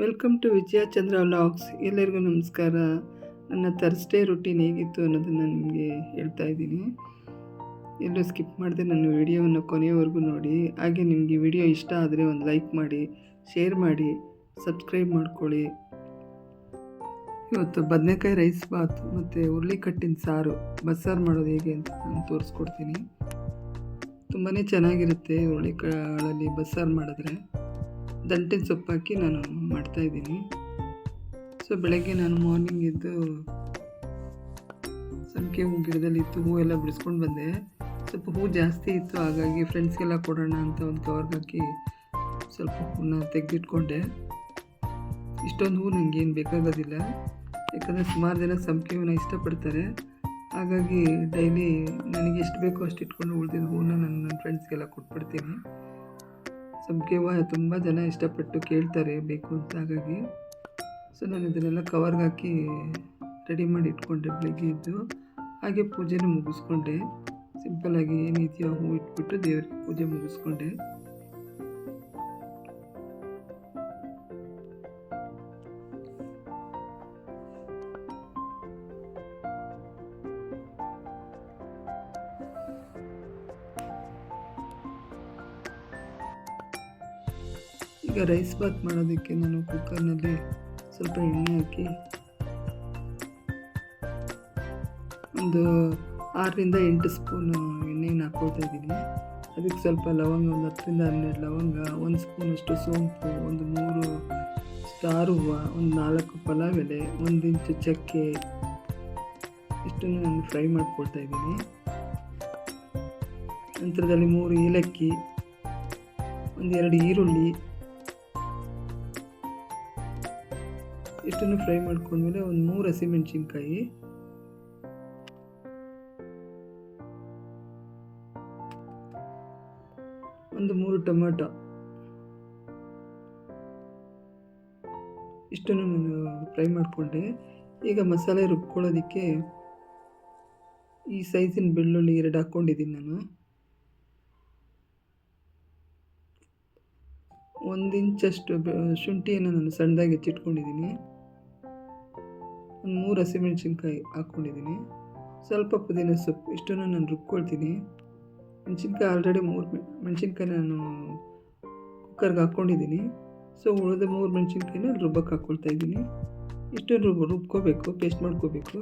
Welcome to Vijaya Chandra vlogs. ಎಲ್ಲರಿಗೂ ನಮಸ್ಕಾರ. ನನ್ನ ಥರ್ಸ್ಡೇ ರುಟೀನ್ ಹೇಗಿತ್ತು ಅನ್ನೋದನ್ನು ನಿಮಗೆ ಹೇಳ್ತಾ ಇದ್ದೀನಿ. ಎಲ್ಲೂ ಸ್ಕಿಪ್ ಮಾಡಿದೆ ನನ್ನ ವಿಡಿಯೋವನ್ನು ಕೊನೆಯವರೆಗೂ ನೋಡಿ. ಹಾಗೆ ನಿಮಗೆ ವಿಡಿಯೋ ಇಷ್ಟ ಆದರೆ ಒಂದು ಲೈಕ್ ಮಾಡಿ, ಶೇರ್ ಮಾಡಿ, ಸಬ್ಸ್ಕ್ರೈಬ್ ಮಾಡ್ಕೊಳ್ಳಿ. ಇವತ್ತು ಬದನೆಕಾಯಿ ರೈಸ್ ಬಾತ್ ಮತ್ತು ಹುರುಳಿಕಟ್ಟಿನ ಸಾರು. ಬಸ್ಸಾರು ಮಾಡೋದು ಹೇಗೆ ಅಂತ ನಾನು ತೋರಿಸ್ಕೊಡ್ತೀನಿ. ತುಂಬಾ ಚೆನ್ನಾಗಿರುತ್ತೆ ಹುರುಳಿಕಾಳಲ್ಲಿ ಬಸ್ಸಾರು ಮಾಡಿದ್ರೆ. ದಂಟಿನ ಸೊಪ್ಪು ಹಾಕಿ ನಾನು ಮಾಡ್ತಾಯಿದ್ದೀನಿ. ಸೊ ಬೆಳಗ್ಗೆ ನಾನು ಮಾರ್ನಿಂಗ್ ಎದ್ದು ಸಂಖ್ಯೆ ಹೂ ಗಿಡದಲ್ಲಿ ಇತ್ತು ಹೂ ಎಲ್ಲ ಬಿಡಿಸ್ಕೊಂಡು ಬಂದೆ. ಸ್ವಲ್ಪ ಹೂ ಜಾಸ್ತಿ ಇತ್ತು, ಹಾಗಾಗಿ ಫ್ರೆಂಡ್ಸ್ಗೆಲ್ಲ ಕೊಡೋಣ ಅಂತ ಒಂದು ಕವರ್ಗೆ ಹಾಕಿ ಸ್ವಲ್ಪ ಹೂನ ತೆಗೆದಿಟ್ಕೊಂಡೆ. ಇಷ್ಟೊಂದು ಹೂ ನನಗೇನು ಬೇಕಾಗೋದಿಲ್ಲ. ಯಾಕಂದರೆ ಸುಮಾರು ಜನ ಸಂಪಿಗೆ ಹೂವನ್ನ ಇಷ್ಟಪಡ್ತಾರೆ. ಹಾಗಾಗಿ ಡೈಲಿ ನನಗೆ ಎಷ್ಟು ಬೇಕೋ ಅಷ್ಟು ಇಟ್ಕೊಂಡು ಉಳಿದಿದ್ದ ಹೂನ ನಾನು ನನ್ನ ಫ್ರೆಂಡ್ಸ್ಗೆಲ್ಲ ಕೊಟ್ಬಿಡ್ತೀನಿ. ಹೂವು ತುಂಬ ಜನ ಇಷ್ಟಪಟ್ಟು ಕೇಳ್ತಾರೆ ಬೇಕು ಅಂತ ಹಾಗಾಗಿ. ಸೊ ನಾನು ಇದನ್ನೆಲ್ಲ ಕವರ್ಗೆ ಹಾಕಿ ರೆಡಿ ಮಾಡಿ ಇಟ್ಕೊಂಡೆ ಬೆಳಗ್ಗೆ ಇದ್ದು ಹಾಗೆ ಪೂಜೆನೂ ಮುಗಿಸ್ಕೊಂಡೆ. ಸಿಂಪಲ್ಲಾಗಿ ಏನಿದೆಯೋ ಹೂವು ಇಟ್ಬಿಟ್ಟು ದೇವರಿಗೆ ಪೂಜೆ ಮುಗಿಸ್ಕೊಂಡೆ. ಈಗ ರೈಸ್ ಬಾತ್ ಮಾಡೋದಕ್ಕೆ ನಾನು ಕುಕ್ಕರ್ನಲ್ಲಿ ಸ್ವಲ್ಪ ಎಣ್ಣೆ ಹಾಕಿ ಒಂದು ಆರರಿಂದ ಎಂಟು ಸ್ಪೂನು ಎಣ್ಣೆನ ಹಾಕ್ಕೊಳ್ತಾ ಇದ್ದೀನಿ. ಅದಕ್ಕೆ ಸ್ವಲ್ಪ ಲವಂಗ, ಒಂದು ಹತ್ತರಿಂದ ಹನ್ನೆರಡು ಲವಂಗ, ಒಂದು ಸ್ಪೂನಷ್ಟು ಸೋಂಪು, ಒಂದು ಮೂರು ಸ್ಟಾರ್ ಹೂವು, ಒಂದು ನಾಲ್ಕು ಪಲಾವ್ ಎಲೆ ಒಂದು ಇಂಚು ಚಕ್ಕೆ ಇಷ್ಟನ್ನು ನಾನು ಫ್ರೈ ಮಾಡ್ಕೊಳ್ತಾ ಇದ್ದೀನಿ. ನಂತರದಲ್ಲಿ ಮೂರು ಏಲಕ್ಕಿ ಒಂದೆರಡು ಈರುಳ್ಳಿ ಇಷ್ಟನ್ನು ಫ್ರೈ ಮಾಡ್ಕೊಂಡ್ಮೇಲೆ ಒಂದು ಮೂರು ಹಸಿಮೆಣಸಿನ್ಕಾಯಿ. ಒಂದು ಮೂರು ಟೊಮೆಟೊ. ಇಷ್ಟನ್ನು ನಾನು ಫ್ರೈ ಮಾಡಿಕೊಂಡೆ. ಈಗ ಮಸಾಲೆ ರುಬ್ಕೊಳ್ಳೋದಕ್ಕೆ ಈ ಸೈಜಿನ ಬೆಳ್ಳುಳ್ಳಿ ಎರಡು ಹಾಕ್ಕೊಂಡಿದ್ದೀನಿ ನಾನು. ಒಂದು ಇಂಚಷ್ಟು ಶುಂಠಿಯನ್ನು ನಾನು ಸಣ್ಣದಾಗಿ ಹೆಚ್ಚಿಟ್ಕೊಂಡಿದ್ದೀನಿ. ಒಂದು ಮೂರು ಹಸಿಮೆಣಸಿನ್ಕಾಯಿ ಹಾಕ್ಕೊಂಡಿದ್ದೀನಿ. ಸ್ವಲ್ಪ ಪುದೀನ ಸೊಪ್ಪು, ಇಷ್ಟನ್ನು ನಾನು ರುಬ್ಕೊಳ್ತೀನಿ. ಮೆಣಸಿನ್ಕಾಯಿ ಆಲ್ರೆಡಿ ಮೂರು ಮೆಣಸಿನ್ಕಾಯಿ ನಾನು ಕುಕ್ಕರ್ಗೆ ಹಾಕ್ಕೊಂಡಿದ್ದೀನಿ. ಸೊ ಉಳಿದ ಮೂರು ಮೆಣಸಿನ್ಕಾಯಿನ ರುಬ್ಬಕ್ಕೆ ಹಾಕ್ಕೊಳ್ತಾ ಇದ್ದೀನಿ. ಇಷ್ಟನ್ನು ರುಬ್ ರುಬ್ಕೋಬೇಕು ಪೇಸ್ಟ್ ಮಾಡ್ಕೋಬೇಕು.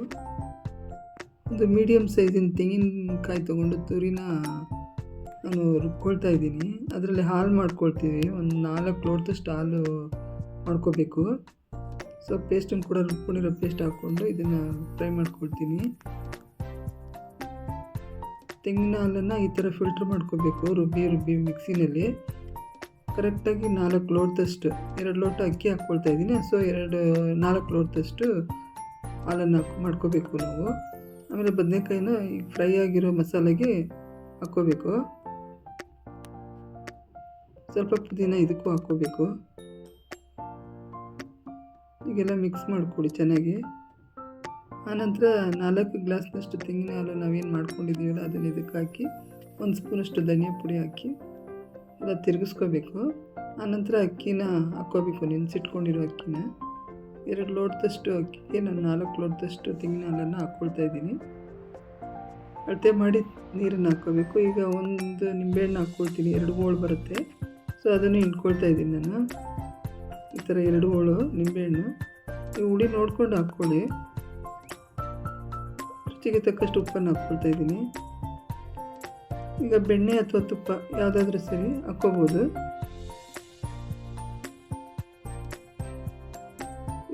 ಒಂದು ಮೀಡಿಯಮ್ ಸೈಜಿನ ತೆಂಗಿನಕಾಯಿ ತೊಗೊಂಡು ತುರಿನ ನಾನು ರುಬ್ಕೊಳ್ತಾ ಇದ್ದೀನಿ. ಅದರಲ್ಲಿ ಹಾಲು ಮಾಡ್ಕೊಳ್ತೀವಿ. ಒಂದು ನಾಲ್ಕು ಲೋಟದಷ್ಟು ಹಾಲು ಮಾಡ್ಕೋಬೇಕು. ಸೊ ಪೇಸ್ಟನ್ನು ಕೂಡ ರುಬ್ಕೊಂಡಿರೋ ಪೇಸ್ಟ್ ಹಾಕ್ಕೊಂಡು ಇದನ್ನು ಫ್ರೈ ಮಾಡ್ಕೊಳ್ತೀನಿ. ತೆಂಗಿನ ಹಾಲನ್ನು ಈ ಥರ ಫಿಲ್ಟ್ರ್ ಮಾಡ್ಕೋಬೇಕು, ರುಬ್ಬಿ ರುಬ್ಬಿ ಮಿಕ್ಸಿನಲ್ಲಿ. ಕರೆಕ್ಟಾಗಿ ನಾಲ್ಕು ಲೋಟದಷ್ಟು, ಎರಡು ಲೋಟ ಅಕ್ಕಿ ಹಾಕ್ಕೊಳ್ತಾ ಇದ್ದೀನಿ. ಸೊ, ಎರಡು, ನಾಲ್ಕು ಲೋಟದಷ್ಟು ಹಾಲನ್ನು ಹಾಕಿ, ಮಾಡ್ಕೋಬೇಕು ನಾವು. ಆಮೇಲೆ ಬದನೆಕಾಯಿನ ಈಗ ಫ್ರೈ ಆಗಿರೋ ಮಸಾಲೆಗೆ ಹಾಕ್ಕೋಬೇಕು. ಸ್ವಲ್ಪ ಪುದೀನ ಇದಕ್ಕೂ ಹಾಕ್ಕೋಬೇಕು. ಈಗೆಲ್ಲ ಮಿಕ್ಸ್ ಮಾಡಿಕೊಡಿ ಚೆನ್ನಾಗಿ. ಆನಂತರ ನಾಲ್ಕು ಗ್ಲಾಸ್ನಷ್ಟು ತೆಂಗಿನ ಹಾಲು ನಾವೇನು ಮಾಡ್ಕೊಂಡಿದ್ದೀವಲ್ಲ ಅದನ್ನು ಇದಕ್ಕೆ ಹಾಕಿ, ಒಂದು ಸ್ಪೂನಷ್ಟು ಧನಿಯಾ ಪುಡಿ ಹಾಕಿ ಎಲ್ಲ ತಿರುಗಿಸ್ಕೋಬೇಕು. ಆನಂತರ ಅಕ್ಕಿನ ಹಾಕ್ಕೋಬೇಕು, ನೆನೆಸಿಟ್ಕೊಂಡಿರೋ ಅಕ್ಕಿನ. ಎರಡು ಲೋಟದಷ್ಟು ಅಕ್ಕಿಗೆ ನಾನು ನಾಲ್ಕು ಲೋಟದಷ್ಟು ತೆಂಗಿನ ಹಾಲನ್ನು ಹಾಕ್ಕೊಳ್ತಾ ಇದ್ದೀನಿ. ಅಳತೆ ಮಾಡಿ ನೀರನ್ನು ಹಾಕ್ಕೋಬೇಕು. ಈಗ ಒಂದು ನಿಂಬೆಹಣ್ಣು ಹಾಕ್ಕೊಳ್ತೀನಿ, ಎರಡು ಗೋಳು ಬರುತ್ತೆ. ಸೊ ಅದನ್ನು ಹಿಂಡ್ಕೊಳ್ತಾ ಇದ್ದೀನಿ ನಾನು. ಈ ಥರ ಎರಡು ಹೋಳು, ನಿಂಬೆಹಣ್ಣು. ನೀವು ಹುಳಿ ನೋಡ್ಕೊಂಡು ಹಾಕ್ಕೊಳ್ಳಿ. ರುಚಿಗೆ ತಕ್ಕಷ್ಟು ಉಪ್ಪನ್ನು ಹಾಕ್ಕೊಳ್ತಾ ಇದ್ದೀನಿ. ಈಗ ಬೆಣ್ಣೆ ಅಥವಾ ತುಪ್ಪ ಯಾವುದಾದ್ರೂ ಸರಿ ಹಾಕ್ಕೋಬೋದು.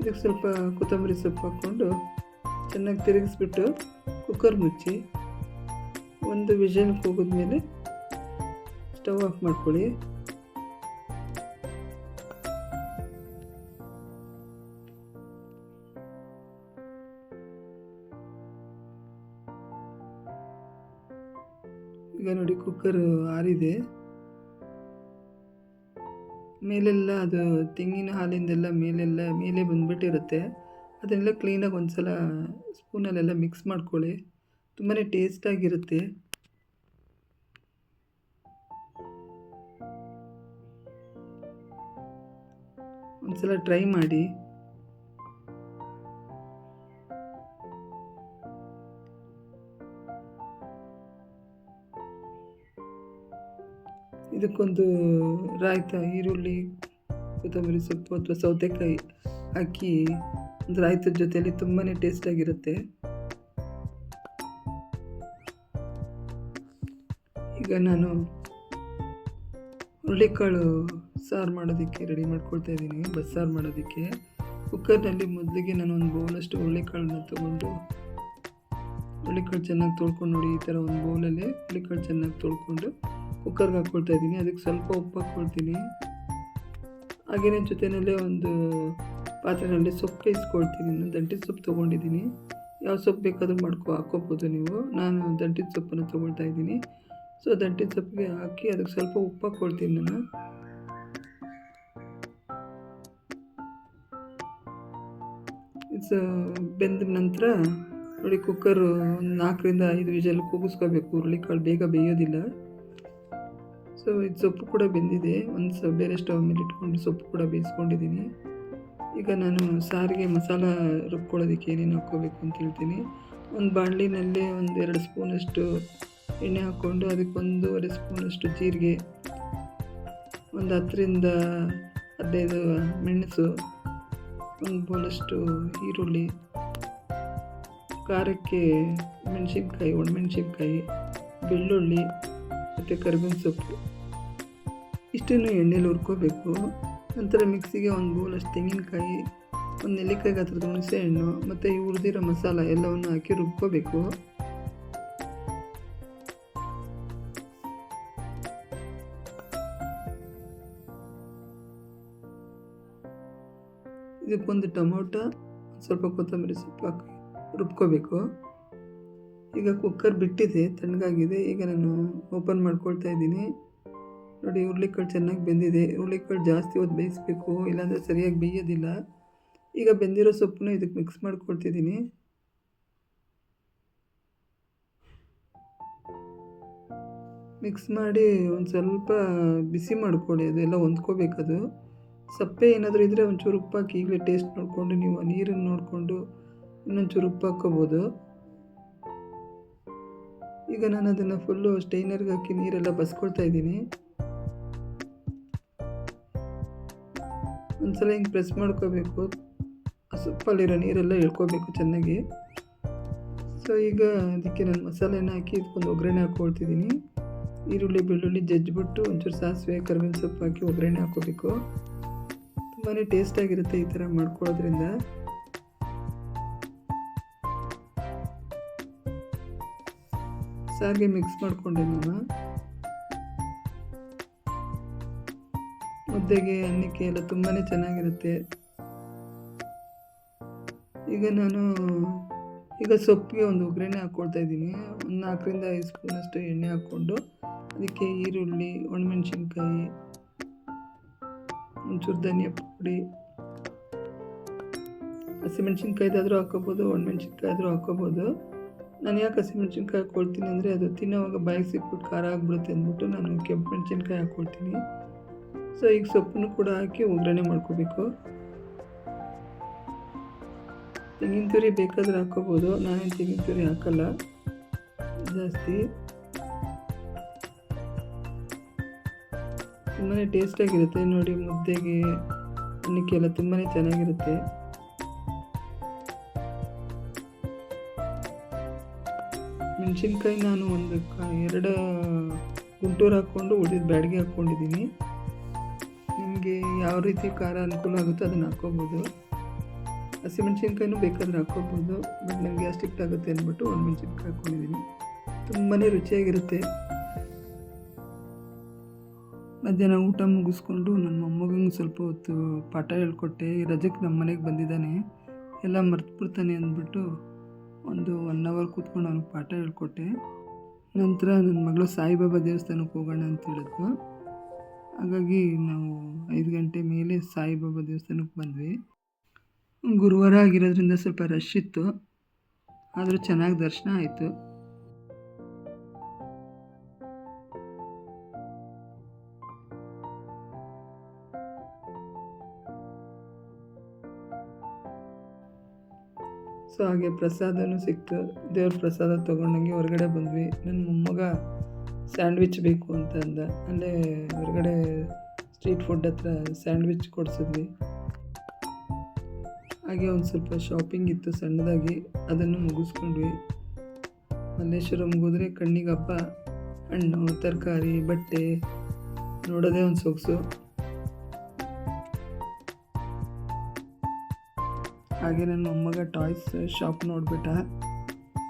ಇದಕ್ಕೆ ಸ್ವಲ್ಪ ಕೊತ್ತಂಬರಿ ಸೊಪ್ಪು ಹಾಕ್ಕೊಂಡು ಚೆನ್ನಾಗಿ ತಿರುಗಿಸ್ಬಿಟ್ಟು ಕುಕ್ಕರ್ ಮುಚ್ಚಿ ಒಂದು ವಿಷನ್ಗೆ ಹೋಗಿದ್ಮೇಲೆ ಸ್ಟವ್ ಆಫ್ ಮಾಡ್ಕೊಳ್ಳಿ. ಈಗ ನೋಡಿ ಕುಕ್ಕರ್ ಆರಿದೆ. ಮೇಲೆಲ್ಲ ಅದು ತೆಂಗಿನ ಹಾಲಿಂದೆಲ್ಲ ಮೇಲೆಲ್ಲ ಮೇಲೆ ಬಂದ್ಬಿಟ್ಟಿರುತ್ತೆ. ಅದನ್ನೆಲ್ಲ ಕ್ಲೀನಾಗಿ ಒಂದು ಸಲ ಸ್ಪೂನಲ್ಲೆಲ್ಲ ಮಿಕ್ಸ್ ಮಾಡ್ಕೊಳ್ಳಿ. ತುಂಬಾ ಟೇಸ್ಟಾಗಿರುತ್ತೆ ಒಂದ್ಸಲ ಟ್ರೈ ಮಾಡಿ. ಇದಕ್ಕೊಂದು ರಾಯ್ತ ಈರುಳ್ಳಿ, ಕೊತ್ತಂಬರಿ ಸೊಪ್ಪು ಅಥವಾ ಸೌತೆಕಾಯಿ ಹಾಕಿ, ಒಂದು ರಾಯ್ತದ ಜೊತೆಯಲ್ಲಿ ತುಂಬಾ ಟೇಸ್ಟಾಗಿರುತ್ತೆ ಈಗ ನಾನು ಹುರುಳಿಕಾಳು ಸಾರು ಮಾಡೋದಕ್ಕೆ ರೆಡಿ ಮಾಡ್ಕೊಳ್ತಾ ಇದ್ದೀನಿ, ಬಸ್ಸಾರು ಮಾಡೋದಕ್ಕೆ. ಕುಕ್ಕರ್ನಲ್ಲಿ ಮೊದಲಿಗೆ ನಾನು ಒಂದು ಬೌಲಷ್ಟು ಹುರುಳಿಕಾಳನ್ನ ತೊಗೊಂಡು, ಹುರುಳಿಕಾಳು ಚೆನ್ನಾಗಿ ತೊಳ್ಕೊಂಡು ನೋಡಿ, ಈ ಥರ ಒಂದು ಬೌಲಲ್ಲಿ ಹುರುಳಿಕಾಳು ಚೆನ್ನಾಗಿ ತೊಳ್ಕೊಂಡು ಕುಕ್ಕರ್ಗೆ ಹಾಕ್ಕೊಳ್ತಾ ಇದ್ದೀನಿ, ಅದಕ್ಕೆ ಸ್ವಲ್ಪ ಉಪ್ಪು ಹಾಕ್ಕೊಳ್ತೀನಿ ಹಾಗೆಯೇ ಜೊತೆಯಲ್ಲೇ ಒಂದು ಪಾತ್ರೆಯಲ್ಲಿ ಸೊಪ್ಪು ಇಸ್ಕೊಳ್ತೀನಿ ನಾನು ದಂಟಿದ ಸೊಪ್ಪು ತೊಗೊಂಡಿದ್ದೀನಿ. ಯಾವ ಸೊಪ್ಪು ಬೇಕಾದರೂ ಮಾಡ್ಕೊ, ಹಾಕ್ಕೋಬೋದು ನೀವು. ನಾನು ದಂಟಿದ ಸೊಪ್ಪನ್ನು ತೊಗೊಳ್ತಾ ಇದ್ದೀನಿ. ಸೊ ದಂಟಿದ ಸೊಪ್ಪಿಗೆ ಹಾಕಿ ಅದಕ್ಕೆ ಸ್ವಲ್ಪ ಉಪ್ಪು ಹಾಕ್ಕೊಳ್ತೀನಿ ನಾನು. ಸೊ ಬೆಂದ ನಂತರ ನೋಡಿ, ಕುಕ್ಕರು ಒಂದು ನಾಲ್ಕರಿಂದ ಐದು ವಿಜಲ್ ಕೂಗಿಸ್ಕೋಬೇಕು. ಹುರುಳಿಕಾಳು ಬೇಗ ಬೇಯೋದಿಲ್ಲ. ಸೊ ಇದು ಸೊಪ್ಪು ಕೂಡ ಬೆಂದಿದೆ. ಒಂದು ಸ ಬೇರೆ ಸ್ಟವ್ ಮೇಲೆ ಇಟ್ಕೊಂಡು ಸೊಪ್ಪು ಕೂಡ ಬೇಯಿಸ್ಕೊಂಡಿದ್ದೀನಿ. ಈಗ ನಾನು ಸಾರಿಗೆ ಮಸಾಲ ರುಬ್ಕೊಳ್ಳೋದಕ್ಕೆ ಏನೇನು ಹಾಕ್ಕೋಬೇಕು ಅಂತ ಹೇಳ್ತೀನಿ. ಒಂದು ಬಾಣಲಿನಲ್ಲಿ ಒಂದು ಎರಡು ಸ್ಪೂನಷ್ಟು ಎಣ್ಣೆ ಹಾಕ್ಕೊಂಡು ಅದಕ್ಕೆ ಒಂದೂವರೆ ಸ್ಪೂನಷ್ಟು ಜೀರಿಗೆ, ಒಂದು ಹತ್ತರಿಂದ ಹದಿನೈದು ಮೆಣಸು, ಒಂದು ಬೌಲಷ್ಟು ಈರುಳ್ಳಿ, ಖಾರಕ್ಕೆ ಮೆಣಸಿನ್ಕಾಯಿ, ಒಣಮೆಣಸಿನ್ಕಾಯಿ, ಬೆಳ್ಳುಳ್ಳಿ ಮತ್ತು ಕರಿಬೇವಿನ ಸೊಪ್ಪು. ಇಷ್ಟನ್ನು ಎಣ್ಣೆಲಿ ಹುರ್ಕೋಬೇಕು. ನಂತರ ಮಿಕ್ಸಿಗೆ ಒಂದು ಬೌಲಷ್ಟು ತೆಂಗಿನಕಾಯಿ, ಒಂದು ನೆಲ್ಲಿಕಾಯಿ ಗಾತ್ರದ ಹುಣಸೆ ಹಣ್ಣು ಮತ್ತು ಈ ಹುರಿದಿರೋ ಮಸಾಲ ಎಲ್ಲವನ್ನು ಹಾಕಿ ರುಬ್ಕೋಬೇಕು. ಇದಕ್ಕೊಂದು ಟೊಮೊಟೊ ಸ್ವಲ್ಪ ಕೊತ್ತಂಬರಿ ಸೊಪ್ಪು ಹಾಕಿ ರುಬ್ಕೋಬೇಕು. ಈಗ ಕುಕ್ಕರ್ ಬಿಟ್ಟಿದೆ, ತಣ್ಣಗಾಗಿದೆ. ಈಗ ನಾನು ಓಪನ್ ಮಾಡ್ಕೊಳ್ತಾ ಇದ್ದೀನಿ. ನೋಡಿ, ಹುರುಳಿಕಾಳು ಚೆನ್ನಾಗಿ ಬೆಂದಿದೆ. ಹುರುಳಿಕಾಳು ಜಾಸ್ತಿ ಹೊತ್ತು ಬೇಯಿಸ್ಬೇಕು, ಇಲ್ಲಾಂದರೆ ಸರಿಯಾಗಿ ಬೇಯೋದಿಲ್ಲ. ಈಗ ಬೆಂದಿರೋ ಸೊಪ್ಪನ್ನು ಇದಕ್ಕೆ ಮಿಕ್ಸ್ ಮಾಡ್ಕೊಳ್ತಿದ್ದೀನಿ. ಮಿಕ್ಸ್ ಮಾಡಿ ಒಂದು ಸ್ವಲ್ಪ ಬಿಸಿ ಮಾಡ್ಕೊಳ್ಳಿ. ಅದೆಲ್ಲ ಹೊಂದ್ಕೋಬೇಕದು ಸಪ್ಪೆ ಏನಾದರೂ ಇದ್ದರೆ ಒಂಚೂರು ಉಪ್ಪಾಕಿ ಈಗಲೇ ಟೇಸ್ಟ್ ನೋಡಿಕೊಂಡು, ನೀವು ನೀರನ್ನು ನೋಡಿಕೊಂಡು ಇನ್ನೊಂಚೂರು ಉಪ್ಪು ಹಾಕ್ಕೋಬೋದು. ಈಗ ನಾನು ಅದನ್ನು ಫುಲ್ಲು ಸ್ಟೈನರ್ಗೆ ಹಾಕಿ ನೀರೆಲ್ಲ ಬಸ್ಕೊಳ್ತಾ ಇದ್ದೀನಿ. ಒಂದ್ಸಲ ಹಿಂಗೆ ಪ್ರೆಸ್ ಮಾಡ್ಕೋಬೇಕು. ಸೊಪ್ಪಲ್ಲಿರೋ ನೀರೆಲ್ಲ ಇಳ್ಕೋಬೇಕು ಚೆನ್ನಾಗಿ. ಸೊ ಈಗ ಅದಕ್ಕೆ ನಾನು ಮಸಾಲೆನ ಹಾಕಿ ಇದಕ್ಕೊಂದು ಒಗ್ಗರಣೆ ಹಾಕ್ಕೊಳ್ತಿದ್ದೀನಿ ಈರುಳ್ಳಿ, ಬೆಳ್ಳುಳ್ಳಿ ಜಜ್ಜಿಬಿಟ್ಟು ಒಂಚೂರು ಸಾಸಿವೆ, ಕರಿಬೇವಿನ ಸೊಪ್ಪು ಹಾಕಿ ಒಗ್ಗರಣೆ ಹಾಕ್ಕೋಬೇಕು ತುಂಬಾ ಟೇಸ್ಟಾಗಿರುತ್ತೆ ಈ ಥರ ಮಾಡ್ಕೊಳ್ಳೋದ್ರಿಂದ. ಸಾರಿಗೆ ಮಿಕ್ಸ್ ಮಾಡಿಕೊಂಡೆ ನಾನು. ಮುದ್ದೆಗೆ ಅನ್ನಕ್ಕೆ ಎಲ್ಲ ತುಂಬಾ ಚೆನ್ನಾಗಿರುತ್ತೆ. ಈಗ ನಾನು, ಈಗ ಸೊಪ್ಪಿಗೆ ಒಂದು ಒಗ್ಗರಣೆ ಹಾಕ್ಕೊಳ್ತಾ ಇದ್ದೀನಿ. ಒಂದು ನಾಲ್ಕರಿಂದ ಐದು ಸ್ಪೂನಷ್ಟು ಎಣ್ಣೆ ಹಾಕ್ಕೊಂಡು ಅದಕ್ಕೆ ಈರುಳ್ಳಿ, ಒಣಮೆಣ್ಸಿನ್ಕಾಯಿ, ಒಂಚೂರು ಧನಿಯಾ ಪುಡಿ. ಹಸಿಮೆಣ್ಸಿನ್ಕಾಯ್ದಾದರೂ ಹಾಕೋಬೋದು ಒಣಮೆಣ್ಸಿನ್ಕಾಯಿ ಆದರೂ ಹಾಕೋಬೋದು. ನಾನು ಯಾಕೆ ಹಸಿಮೆಣ್ಸಿನ್ಕಾಯಿ ಹಾಕ್ಕೊಳ್ತೀನಿ ಅಂದರೆ ಅದು ತಿನ್ನೋವಾಗ ಬಾಯಿಗೆ ಸಿಕ್ಬಿಟ್ಟು ಖಾರ ಆಗಿಬಿಡುತ್ತೆ ಅಂದ್ಬಿಟ್ಟು ನಾನು ಕೆಂಪು ಮೆಣಸಿನ್ಕಾಯಿ ಹಾಕ್ಕೊಳ್ತೀನಿ. ಸೊ ಈಗ ಸೊಪ್ಪನ್ನು ಕೂಡ ಹಾಕಿ ಒಗ್ಗರಣೆ ಮಾಡ್ಕೋಬೇಕು. ತೆಂಗಿನ ತುರಿ ಬೇಕಾದ್ರೆ ಹಾಕೋಬೋದು ನಾನೇನು ತೆಂಗಿನ ತುರಿ ಹಾಕಲ್ಲ. ಜಾಸ್ತಿ. ತುಂಬಾ ಟೇಸ್ಟಾಗಿರುತ್ತೆ ನೋಡಿ, ಮುದ್ದೆಗೆ ಅನ್ನಕ್ಕೆಲ್ಲ ತುಂಬಾ ಚೆನ್ನಾಗಿರುತ್ತೆ. ಮೆಣಸಿನ್ಕಾಯಿ ನಾನು ಒಂದು ಕ, ಎರಡು ಗುಂಟೂರು ಹಾಕ್ಕೊಂಡು ಉಳಿದ ಬ್ಯಾಡಿಗೆ ಹಾಕ್ಕೊಂಡಿದ್ದೀನಿ. ನಿಮಗೆ ಯಾವ ರೀತಿ ಖಾರ ಅನುಕೂಲ ಆಗುತ್ತೋ ಅದನ್ನು ಹಾಕ್ಕೋಬೋದು. ಹಸಿಮೆಣ್ಸಿನ್ಕಾಯಿನೂ ಬೇಕಾದರೆ ಹಾಕ್ಕೋಬೋದು, ಬಟ್ ನನಗೆ ಗ್ಯಾಸ್ಟ್ರಿಕ್ಟ್ ಆಗುತ್ತೆ ಅಂದ್ಬಿಟ್ಟು ಒಂದು ಮೆಣಸಿನ್ಕಾಯಿ ಹಾಕ್ಕೊಂಡಿದ್ದೀನಿ. ತುಂಬಾ ರುಚಿಯಾಗಿರುತ್ತೆ. ಮಧ್ಯಾಹ್ನ ಊಟ ಮುಗಿಸ್ಕೊಂಡು ನನ್ನ ಮೊಮ್ಮಗಂಗೆ ಸ್ವಲ್ಪ ಹೊತ್ತು ಪಾಠ ಹೇಳ್ಕೊಟ್ಟೆ. ರಜಕ್ಕೆ ನಮ್ಮ ಮನೆಗೆ ಬಂದಿದ್ದಾನೆ. ಎಲ್ಲ ಮರ್ತು ಬಿಡ್ತಾನೆ ಅಂದ್ಬಿಟ್ಟು ಒಂದು ಒನ್ ಅವರ್ ಕೂತ್ಕೊಂಡು ಅವ್ನಿಗೆ ಪಾಠ ಹೇಳ್ಕೊಟ್ಟೆ. ನಂತರ ನನ್ನ ಮಗಳು ಸಾಯಿಬಾಬಾ ದೇವಸ್ಥಾನಕ್ಕೆ ಹೋಗೋಣ ಅಂತ ಹೇಳಿದ್ವು ಹಾಗಾಗಿ ನಾವು ಐದು ಗಂಟೆ ಮೇಲೆ ಸಾಯಿಬಾಬಾ ದೇವಸ್ಥಾನಕ್ಕೆ ಬಂದ್ವಿ. ಗುರುವಾರ ಆಗಿರೋದ್ರಿಂದ ಸ್ವಲ್ಪ ರಶ್ ಇತ್ತು. ಆದರೂ ಚೆನ್ನಾಗಿ ದರ್ಶನ ಆಯಿತು. ಸೊ ಹಾಗೆ ಪ್ರಸಾದನೂ ಸಿಕ್ತು. ದೇವ್ರ ಪ್ರಸಾದ ತೊಗೊಂಡಂಗೆ ಹೊರಗಡೆ ಬಂದ್ವಿ. ನನ್ನ ಮೊಮ್ಮಗ ಸ್ಯಾಂಡ್ವಿಚ್ ಬೇಕು ಅಂತ ಅಂದ. ಅಲ್ಲೇ ಹೊರಗಡೆ ಸ್ಟ್ರೀಟ್ ಫುಡ್ ಹತ್ರ ಸ್ಯಾಂಡ್ವಿಚ್ ಕೊಡಿಸಿದ್ವಿ. ಹಾಗೆ ಒಂದು ಸ್ವಲ್ಪ ಶಾಪಿಂಗ್ ಇತ್ತು ಸಣ್ಣದಾಗಿ. ಅದನ್ನು ಮುಗಿಸ್ಕೊಂಡ್ವಿ. ಮಲ್ಲೇಶ್ವರಂಗೆ ಹೋದರೆ ಕಣ್ಣಿಗೆ ಹಬ್ಬ ಹಣ್ಣು, ತರಕಾರಿ, ಬಟ್ಟೆ ನೋಡೋದೇ ಒಂದು ಸೊಗಸು. ಹಾಗೆ ನನ್ನ ಮೊಮ್ಮಗ ಟಾಯ್ಸ್ ಶಾಪ್ ನೋಡಿಬಿಟ್ಟ.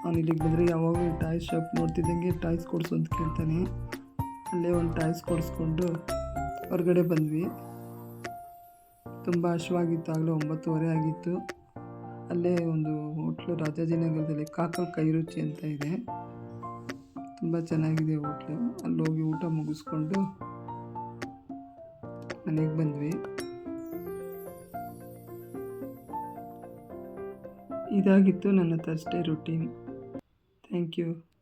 ಅವ್ನು ಇಲ್ಲಿಗೆ ಬಂದರೆ ಯಾವಾಗಲೂ ಟಾಯ್ಸ್ ಶಾಪ್ ನೋಡ್ತಿದ್ದಂಗೆ ಟಾಯ್ಸ್ ಕೊಡಿಸು ಅಂತ ಕೇಳ್ತಾನೆ. ಅಲ್ಲೇ ಒಂದು ಟಾಯ್ಸ್ ಕೊಡಿಸ್ಕೊಂಡು ಹೊರಗಡೆ ಬಂದ್ವಿ. ತುಂಬ ಹಶ್ವಾಗಿತ್ತು, ಆಗಲೇ ಒಂಬತ್ತುವರೆ ಆಗಿತ್ತು. ಅಲ್ಲೇ ಒಂದು ಹೋಟ್ಲು ರಾಜಾಜಿನಗರದಲ್ಲಿ ಕಾಕಲ್ ಕೈ ರುಚಿ ಅಂತ ಇದೆ. ತುಂಬ ಚೆನ್ನಾಗಿದೆ ಹೋಟ್ಲು. ಅಲ್ಲಿ ಹೋಗಿ ಊಟ ಮುಗಿಸ್ಕೊಂಡು ಮನೆಗೆ ಬಂದ್ವಿ. ಇದಾಗಿತ್ತು ನನ್ನ ಥರ್ಸ್ಡೇ ರುಟೀನ್. Thank you.